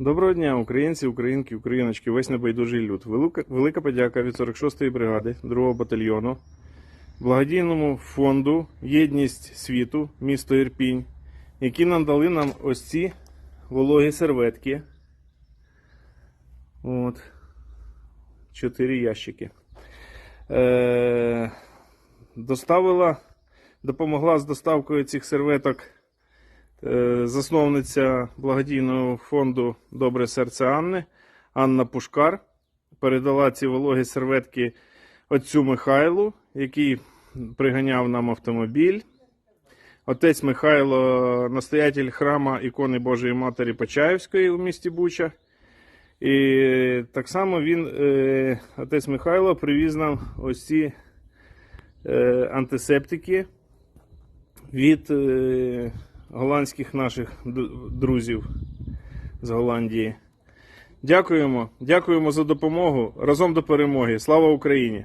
Доброго дня, українці, українки, україночки, весь небайдужий люд. Велика, подяка від 46-ї бригади 2-го батальйону, благодійному фонду Єдність світу, місто Ірпінь, які надали нам ось ці вологі серветки. От. Чотири ящики. Е, доставила, допомогла з доставкою цих серветок засновниця благодійного фонду Добре серце Анни Анна Пушкар. Передала ці вологі серветки отцю Михайлу, який приганяв нам автомобіль. Отець Михайло, настоятель храма ікони Божої Матері Почаївської у місті Буча. І так само він, е, отець Михайло, привіз нам ось ці е, антисептики від е, голландських наших друзів з Голландії. Дякуємо, дякуємо за допомогу. Разом до перемоги. Слава Україні!